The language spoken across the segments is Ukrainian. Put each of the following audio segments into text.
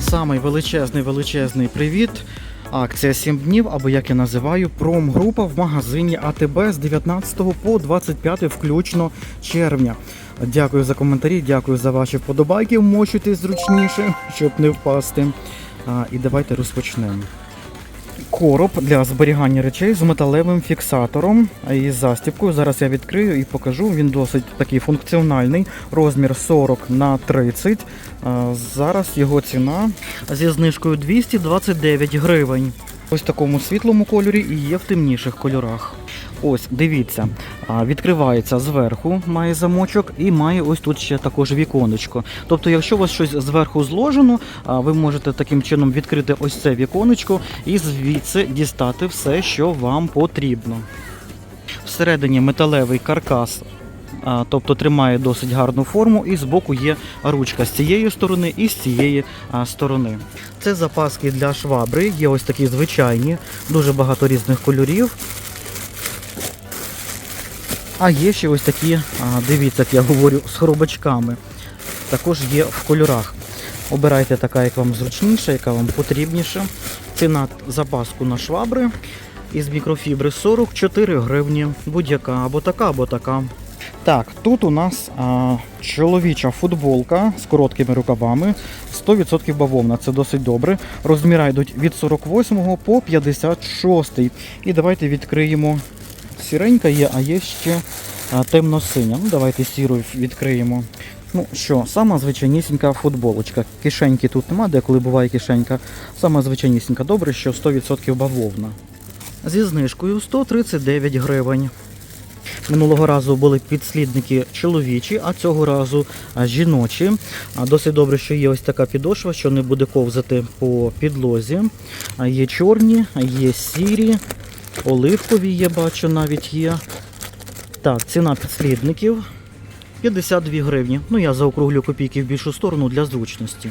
Самий величезний величезний привіт. Акція 7 днів, або як я називаю, промгрупа в магазині АТБ з 19 по 25 включно червня. Дякую за коментарі, дякую за ваші вподобайки. Вмочуйтесь зручніше, щоб не впасти. А, і давайте розпочнемо. Короб для зберігання речей з металевим фіксатором і застібкою. Зараз я відкрию і покажу. Він досить такий функціональний, розмір 40 на 30. Зараз його ціна зі знижкою 229 гривень. Ось в такому світлому кольорі і є в темніших кольорах. Ось, дивіться, відкривається зверху, має замочок, і має ось тут ще також віконечко. Тобто, якщо у вас щось зверху зложено, ви можете таким чином відкрити ось це віконечко і звідси дістати все, що вам потрібно. Всередині металевий каркас. Тобто тримає досить гарну форму, і збоку є ручка з цієї сторони і з цієї сторони. Це запаски для швабри, є ось такі звичайні, дуже багато різних кольорів. А є ще ось такі, дивіться, як я говорю, з хробачками. Також є в кольорах. Обирайте така, як вам зручніша, яка вам потрібніша. Ціна запаску на швабри із мікрофібри 44 гривні. Будь-яка або така, або така. Так, тут у нас а, чоловіча футболка з короткими рукавами, 100% бавовна, це досить добре. Розміра йдуть від 48 по 56. І давайте відкриємо. Сіренька є, а є ще темно-синя. Ну, давайте сіру відкриємо. Ну що, сама звичайнісінька футболочка. Кишеньки тут нема, деколи буває кишенька. Сама звичайнісінька. Добре, що 100% бавовна. Зі знижкою 139 гривень. Минулого разу були підслідники чоловічі, а цього разу жіночі. Досить добре, що є ось така підошва, що не буде ковзати по підлозі. Є чорні, є сірі, оливкові є, бачу, навіть є. Так, ціна підслідників 52 гривні. Ну я заокруглю копійки в більшу сторону для зручності.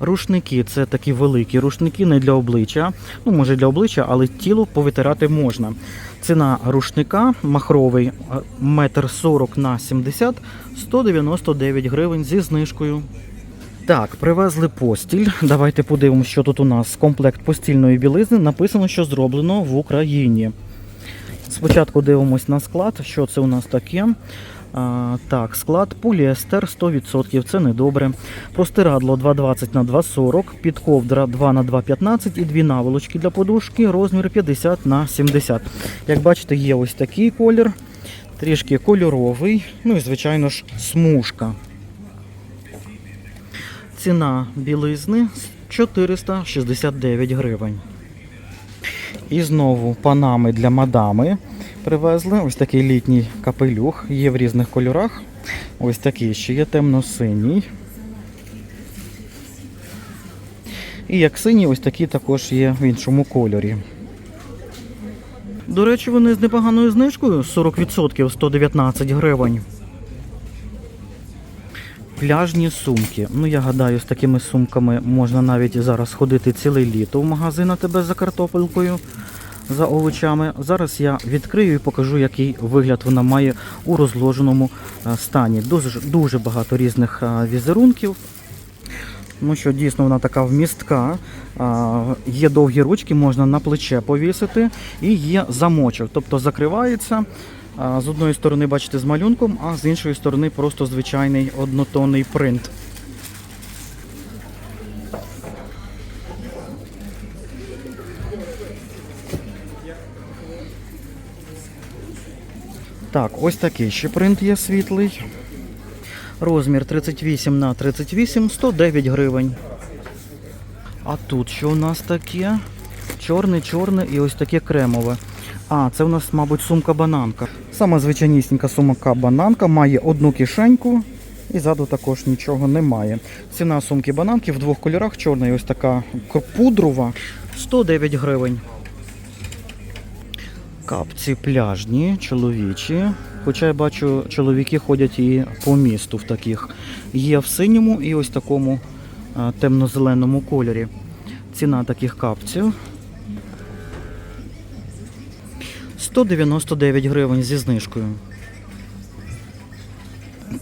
Рушники це такі великі рушники, не для обличчя. Ну, може для обличчя, але тіло повитирати можна. Ціна рушника махровий а, метр 40 на 70 199 гривень зі знижкою. Так, привезли постіль. Давайте подивимося, що тут у нас. Комплект постільної білизни. Написано, що зроблено в Україні. Спочатку дивимось на склад, що це у нас таке. А, так, склад поліестер 100%, це недобре. Простирадло 220 на 240, підковдра 2 на 215 і дві наволочки для подушки, розмір 50 на 70. Як бачите, є ось такий колір, трішки кольоровий, ну і звичайно ж смужка. Ціна білизни 469 гривень. І знову панами для мадами привезли. Ось такий літній капелюх, є в різних кольорах. Ось такий ще є темно-синій. І як синій, ось такі також є в іншому кольорі. До речі, вони з непоганою знижкою 40% 119 гривень. Пляжні сумки. Ну, я гадаю, з такими сумками можна навіть зараз ходити ціле літо в магазин на тебе за картопелькою, за овочами. Зараз я відкрию і покажу, який вигляд вона має у розложеному е, стані. Дуже, дуже багато різних е, візерунків. Ну що дійсно вона така вмістка. А, Є довгі ручки, можна на плече повісити, і є замочок, тобто закривається. З одної сторони, бачите, з малюнком, а з іншої сторони просто звичайний однотонний принт. Так, ось такий ще принт є світлий. Розмір 38 на 38, 109 гривень. А тут що у нас таке? Чорне, чорне і ось таке кремове. А, це у нас, мабуть, сумка-бананка. Сама звичайнісінька сумка-бананка має одну кишеньку і ззаду також нічого немає. Ціна сумки-бананки в двох кольорах, чорна і ось така пудрова, 109 гривень. Капці пляжні, чоловічі. Хоча я бачу, чоловіки ходять і по місту в таких. Є в синьому і ось такому темно-зеленому кольорі. Ціна таких капців 199 гривень зі знижкою.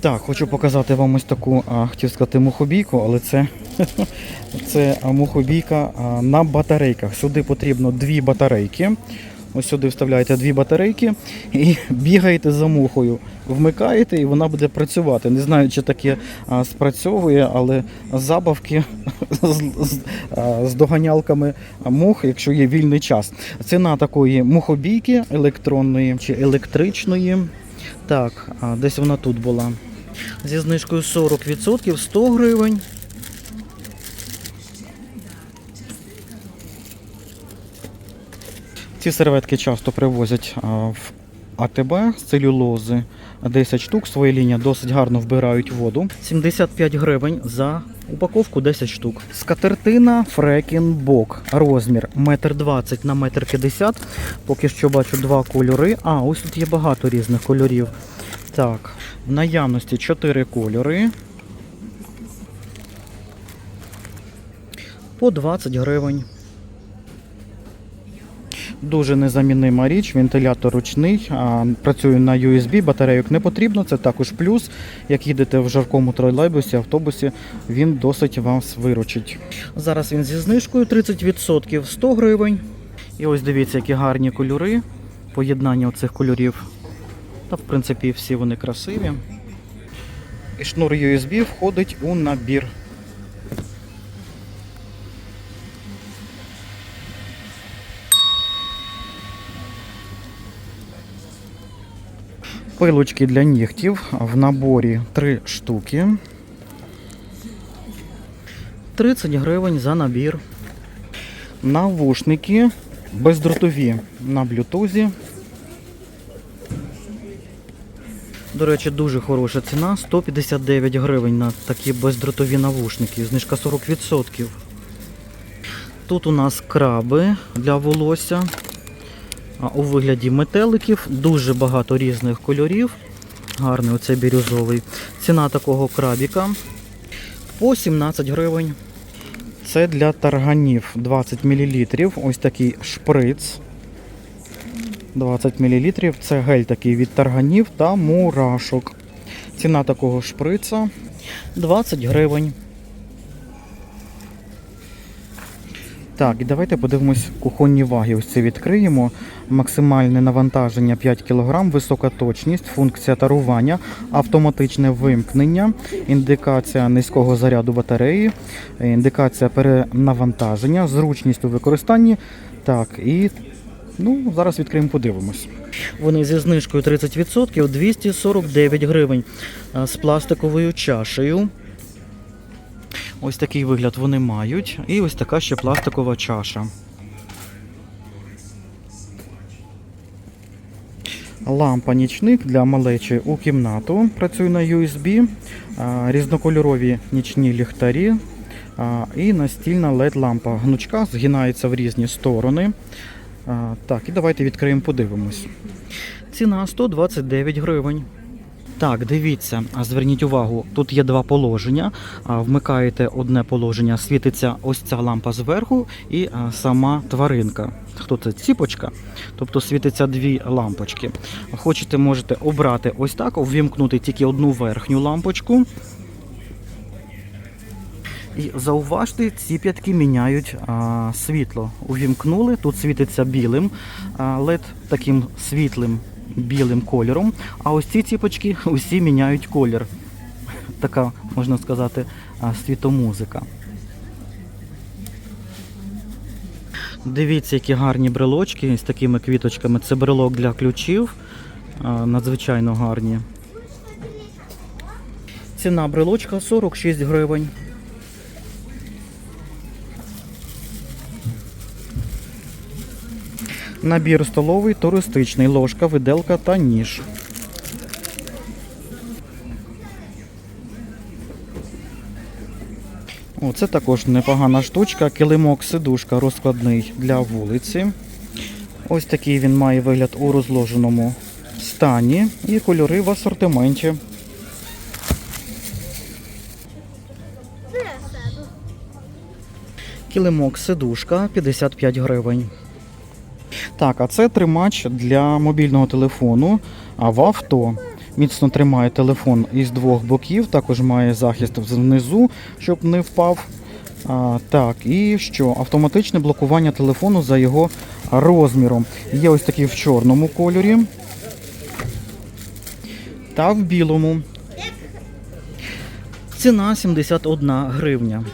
Так, хочу показати вам ось таку, а, хотів сказати, мухобійку, але це, це мухобійка на батарейках. Сюди потрібно дві батарейки. Ось сюди вставляєте дві батарейки і бігаєте за мухою. Вмикаєте і вона буде працювати. Не знаю, чи таке спрацьовує, але забавки з, з, з доганялками мух, якщо є вільний час. Ціна такої мухобійки електронної чи електричної. Так, десь вона тут була. Зі знижкою 40% 100 гривень. Ці серветки часто привозять в АТБ з целюлози. 10 штук, своя лінія досить гарно вбирають воду. 75 гривень за упаковку 10 штук. Скатертина Фрекінбок. Розмір 1,20 на 1,50 м. Поки що бачу два кольори. А, ось тут є багато різних кольорів. Так, в наявності 4 кольори. По 20 гривень. Дуже незамінима річ, вентилятор ручний, працює на USB, батарейок не потрібно, це також плюс. Як їдете в жаркому тролейбусі, автобусі, він досить вас виручить. Зараз він зі знижкою 30%, 100 гривень. І ось дивіться, які гарні кольори, поєднання оцих кольорів. Та, в принципі, всі вони красиві. І шнур USB входить у набір. Пилочки для нігтів в наборі 3 штуки. 30 гривень за набір. Навушники бездротові на блютузі. До речі, дуже хороша ціна. 159 гривень на такі бездротові навушники. Знижка 40%. Тут у нас краби для волосся. У вигляді метеликів. Дуже багато різних кольорів. Гарний оцей бірюзовий. Ціна такого крабіка по 17 гривень. Це для тарганів 20 мл. Ось такий шприц. 20 мл. Це гель такий від тарганів та мурашок. Ціна такого шприца 20 гривень. Так, і давайте подивимось кухонні ваги. Ось це відкриємо. Максимальне навантаження 5 кг, висока точність, функція тарування, автоматичне вимкнення, індикація низького заряду батареї, індикація перенавантаження, зручність у використанні. Так, і ну, зараз відкриємо, подивимось. Вони зі знижкою 30% 249 гривень з пластиковою чашею. Ось такий вигляд вони мають. І ось така ще пластикова чаша. Лампа нічник для малечі у кімнату. Працює на USB. Різнокольорові нічні ліхтарі. І настільна LED-лампа гнучка згинається в різні сторони. Так, і давайте відкриємо, подивимось. Ціна 129 гривень. Так, дивіться, зверніть увагу, тут є два положення. Вмикаєте одне положення, світиться ось ця лампа зверху і сама тваринка. Хто це? Ціпочка. Тобто світиться дві лампочки. Хочете, можете обрати ось так, увімкнути тільки одну верхню лампочку. І зауважте, ці п'ятки міняють а, світло. Увімкнули, тут світиться білим а, LED таким світлим білим кольором. А ось ці ціпочки усі міняють колір. Така, можна сказати, світомузика. Дивіться, які гарні брелочки з такими квіточками. Це брелок для ключів. Надзвичайно гарні. Ціна брелочка 46 гривень. Набір столовий туристичний, ложка, виделка та ніж. О, це також непогана штучка. Килимок сидушка розкладний для вулиці. Ось такий він має вигляд у розложеному стані і кольори в асортименті. Килимок сидушка 55 гривень. Так, а це тримач для мобільного телефону а в авто. Міцно тримає телефон із двох боків, також має захист внизу, щоб не впав. А, так, і що? Автоматичне блокування телефону за його розміром. Є ось такий в чорному кольорі та в білому. Ціна 71 гривня.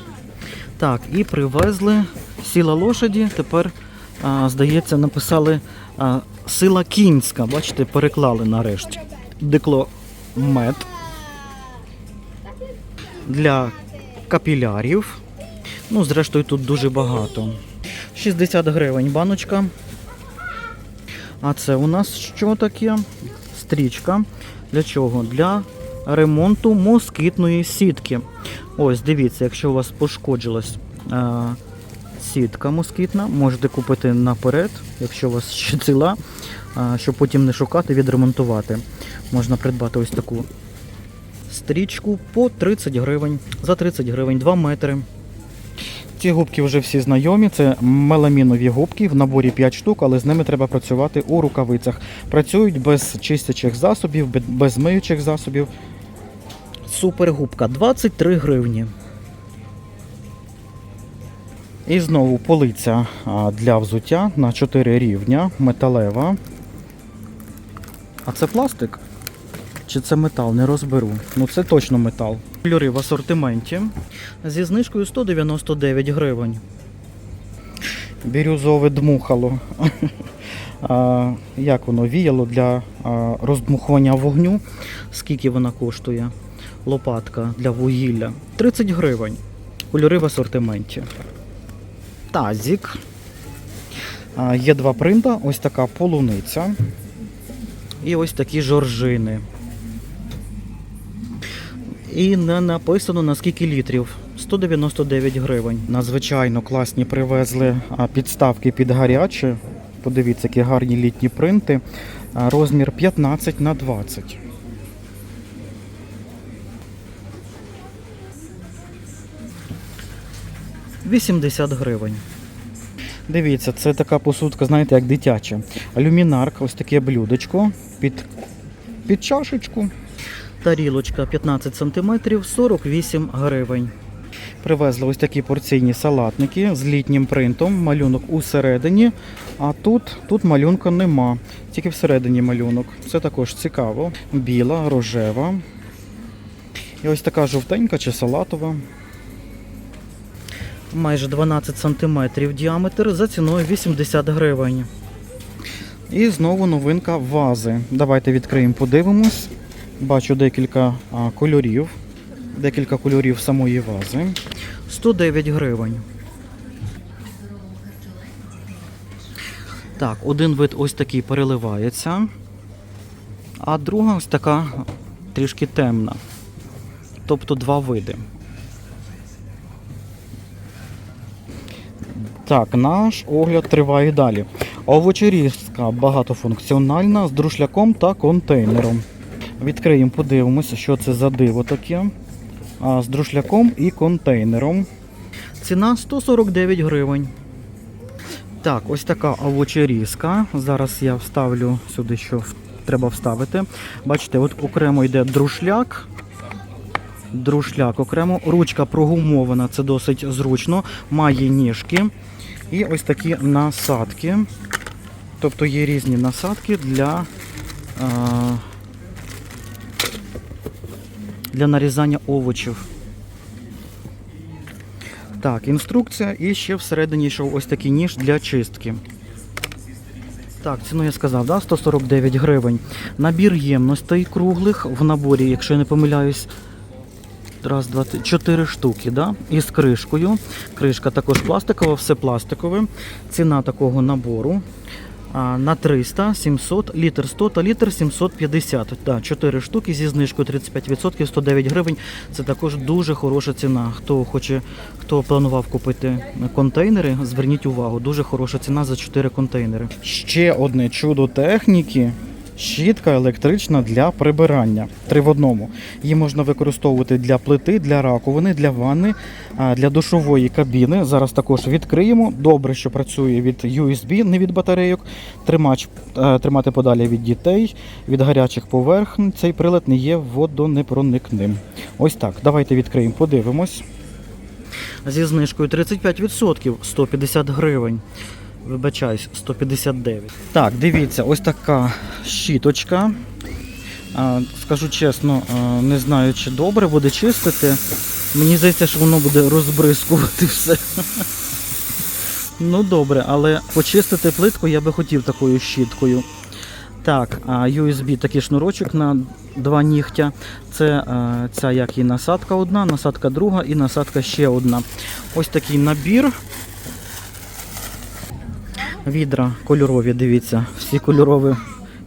Так, і привезли сіла лошаді. Тепер, здається, написали сила кінська. Бачите, переклали нарешті. Дикломет для капілярів. Ну, зрештою, тут дуже багато. 60 гривень баночка. А це у нас що таке? Стрічка. Для чого? Для ремонту москітної сітки. Ось, дивіться, якщо у вас пошкоджилась сітка москітна, можете купити наперед, якщо у вас ще ціла, щоб потім не шукати, відремонтувати. Можна придбати ось таку стрічку по 30 гривень. За 30 гривень 2 метри. Ці губки вже всі знайомі. Це меламінові губки в наборі 5 штук, але з ними треба працювати у рукавицях. Працюють без чистячих засобів, без миючих засобів. Супергубка 23 гривні. І знову полиця для взуття на 4 рівня, металева. А це пластик? Чи це метал? Не розберу. Ну це точно метал. Кольори в асортименті зі знижкою 199 гривень. Бірюзове дмухало. Як воно віяло для роздмухування вогню. Скільки вона коштує? Лопатка для вугілля. 30 гривень. Кольори в асортименті. Тазік. Є два принта. Ось така полуниця. І ось такі жоржини. І не написано на скільки літрів. 199 гривень. Надзвичайно класні привезли підставки під гаряче. Подивіться, які гарні літні принти. Розмір 15 на 20. «80 гривень. Дивіться, це така посудка, знаєте, як дитяча. Алюмінарка, ось таке блюдечко під, під чашечку. Тарілочка 15 см 48 гривень. Привезли ось такі порційні салатники з літнім принтом, малюнок усередині, а тут, тут малюнка нема, тільки всередині малюнок. Це також цікаво. Біла, рожева. І ось така жовтенька чи салатова. Майже 12 см діаметр за ціною 80 гривень. І знову новинка вази. Давайте відкриємо, подивимось. Бачу декілька кольорів. Декілька кольорів самої вази. 109 гривень. Так, один вид ось такий переливається, а друга ось така трішки темна. Тобто два види. Так, наш огляд триває далі. Овочерізка багатофункціональна з друшляком та контейнером. Відкриємо, подивимося, що це за диво таке. А, з друшляком і контейнером. Ціна 149 гривень. Так, ось така овочерізка. Зараз я вставлю сюди, що треба вставити. Бачите, от окремо йде друшляк. Друшляк окремо. Ручка прогумована, це досить зручно. Має ніжки. І ось такі насадки. Тобто є різні насадки для, для нарізання овочів. Так, інструкція. І ще всередині йшов ось такий ніж для чистки. Так, ціну я сказав, да? 149 гривень. Набір ємностей круглих в наборі, якщо я не помиляюсь, раз, два, три, чотири штуки, да? із кришкою. Кришка також пластикова, все пластикове. Ціна такого набору на 300, 700, літр 100 та літр 750. Да, 4 штуки зі знижкою 35%, 109 гривень. Це також дуже хороша ціна. Хто хоче, хто планував купити контейнери, зверніть увагу, дуже хороша ціна за 4 контейнери. Ще одне чудо техніки. Щітка електрична для прибирання. Три в одному. Її можна використовувати для плити, для раковини, для ванни, для душової кабіни. Зараз також відкриємо. Добре, що працює від USB, не від батарейок. Тримач тримати подалі від дітей, від гарячих поверхень. Цей прилад не є водонепроникним. Ось так. Давайте відкриємо, подивимось. Зі знижкою 35% 150 гривень. Вибачаюсь, 159. Так, дивіться, ось така щіточка. Скажу чесно, не знаю, чи добре буде чистити. Мені здається, що воно буде розбризкувати все. Ну добре, але почистити плитку я би хотів такою щіткою. Так, а USB такий шнурочок на два нігтя. Це ця як і насадка одна, насадка друга і насадка ще одна. Ось такий набір. Відра кольорові, дивіться, всі кольорові,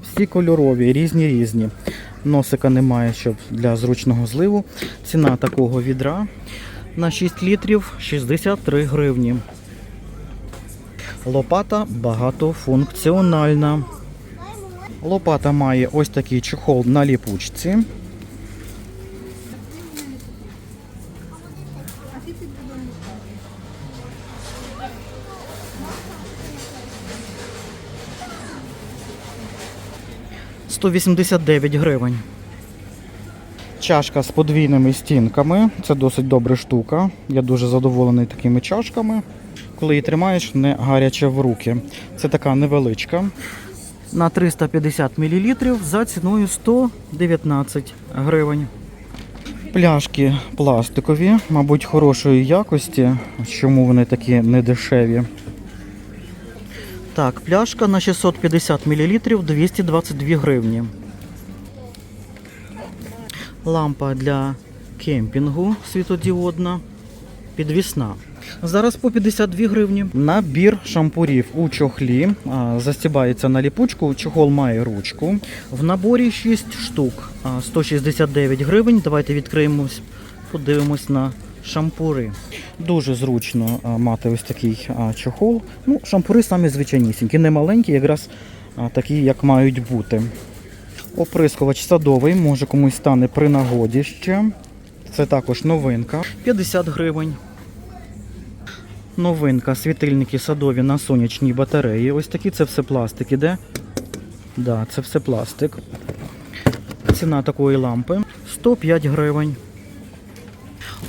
всі кольорові, різні різні. Носика немає, щоб для зручного зливу. Ціна такого відра на 6 літрів 63 гривні. Лопата багатофункціональна. Лопата має ось такий чехол на ліпучці. «189 гривень. Чашка з подвійними стінками. Це досить добра штука. Я дуже задоволений такими чашками. Коли її тримаєш, не гаряче в руки. Це така невеличка. На 350 мл за ціною 119 гривень. Пляшки пластикові, мабуть, хорошої якості. Чому вони такі недешеві? Так, пляшка на 650 мл 222 гривні. Лампа для кемпінгу світодіодна, підвісна. Зараз по 52 гривні. Набір шампурів у чохлі. Застібається на ліпучку. Чохол має ручку. В наборі 6 штук. 169 гривень. Давайте відкриємось, подивимось на шампури. Дуже зручно мати ось такий чохол. Ну, шампури самі звичайнісінькі, не маленькі, якраз такі, як мають бути. Оприскувач садовий, може комусь стане при нагоді ще. Це також новинка. 50 гривень. Новинка, світильники садові на сонячній батареї. Ось такі це все пластик іде. Да, це все пластик. Ціна такої лампи 105 гривень.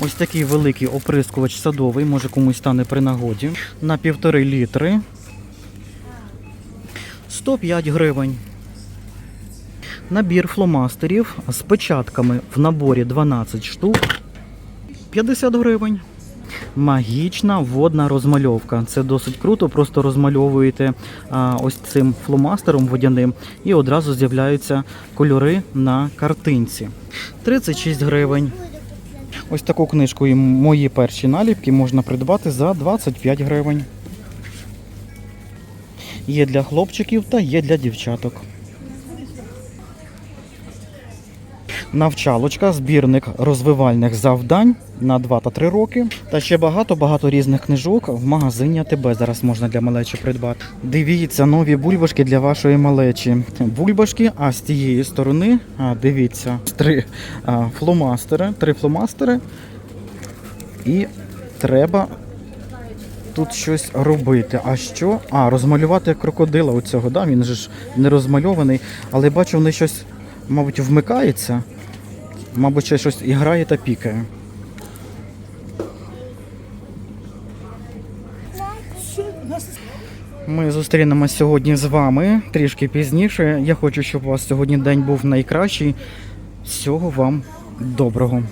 Ось такий великий оприскувач садовий, може комусь стане при нагоді. На півтори літри. 105 гривень. Набір фломастерів з печатками в наборі 12 штук. 50 гривень. Магічна водна розмальовка. Це досить круто. Просто розмальовуєте а, ось цим фломастером водяним і одразу з'являються кольори на картинці. 36 гривень. Ось таку книжку і мої перші наліпки можна придбати за 25 гривень. Є для хлопчиків та є для дівчаток. Навчалочка, збірник розвивальних завдань на 2 та 3 роки. Та ще багато-багато різних книжок в магазині АТБ зараз можна для малечі придбати. Дивіться нові бульбашки для вашої малечі. Бульбашки, а з тієї сторони, дивіться, три фломастери, три фломастери. І треба тут щось робити. А що? А, розмалювати крокодила оцього, да? Він же ж не розмальований, але бачу, вони щось, мабуть, вмикається. Мабуть, ще щось і грає та пікає. Ми зустрінемось сьогодні з вами трішки пізніше. Я хочу, щоб у вас сьогодні день був найкращий. Всього вам доброго.